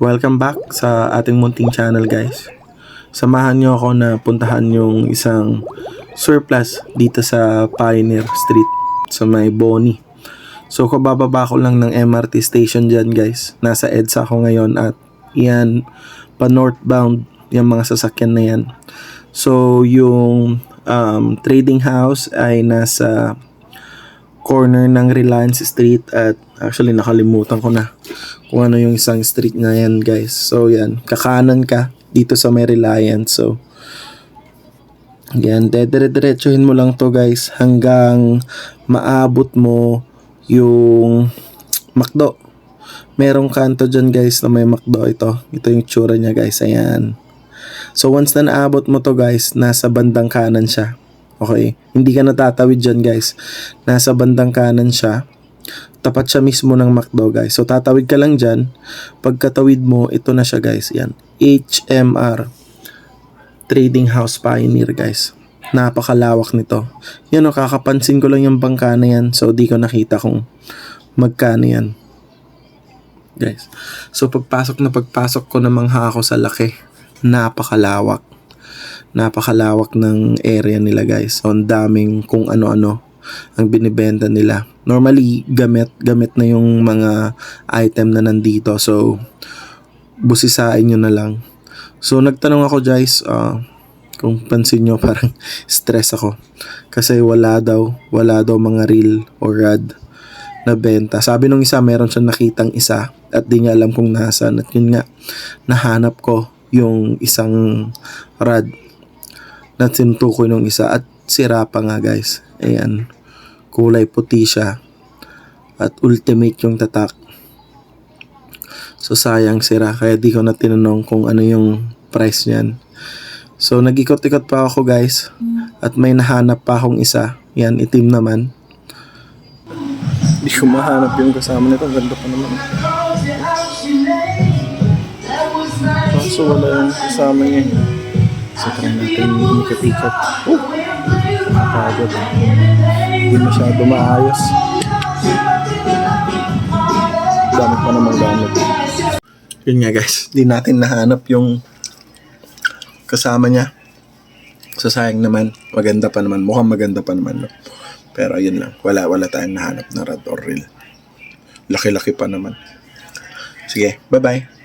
Welcome back sa ating munting channel guys. Samahan nyo ako na puntahan yung isang surplus dito sa Pioneer Street sa may Boni. So kabababa ko lang ng MRT station dyan guys. Nasa EDSA ako ngayon at yan pa northbound yung mga sasakyan na yan. So yung um, trading house ay nasa corner ng Reliance Street at actually nakalimutan ko na kung ano yung isang street na yan guys. So yan, kakanan ka dito sa may Reliance. So yan, dedire-diretsuhin mo lang to guys hanggang maabot mo yung McDo. Merong kanto dyan guys na may McDo ito. Ito yung tsura niya guys. Ayan. So once na naabot mo to guys, nasa bandang kanan siya. Okay? Hindi ka natatawid dyan guys. Nasa bandang kanan siya. Tapat siya mismo ng McDo guys. So tatawid ka lang dyan. Pagkatawid mo, ito na siya guys. Yan. HMR. Trading House Pioneer guys. Napakalawak nito. Yan o, kakapansin ko lang yung bangka na yan. So di ko nakita kung magkano yan. Guys. So pagpasok na pagpasok ko namangha ako sa laki. Napakalawak napakalawak ng area nila guys. Ang daming kung ano-ano ang binibenta nila. Normally, gamit, gamit na yung mga item na nandito. So, busisain nyo na lang. So, nagtanong ako guys, ah, kung pansin nyo, parang stress ako. Kasi wala daw, wala daw mga reel or rad na benta. Sabi nung isa, meron siyang nakitang isa at di niya alam kung nasaan. At yun nga, nahanap ko yung isang rad na tinutukoy nung isa at sira pa nga guys. Ayan. Kulay puti siya. At ultimate yung tatak. So sayang sira. Kaya di ko na tinanong kung ano yung price niyan. So nag-ikot-ikot pa ako guys. At may nahanap pa akong isa. Yan, itim naman. Hindi ko mahanap yung kasama nito. Ganda pa naman. Kaso wala yung kasama niya. So try natin ikot-ikot. Oh! Nakakagod. Hindi masyado maayos. Gamit pa namang gamit. Yun nga guys, di natin nahanap yung kasama niya. So sayang naman, maganda pa naman. Mukhang maganda pa naman. No? Pero ayun lang, wala, wala tayong nahanap na rad or reel. Laki-laki pa naman. Sige, bye-bye.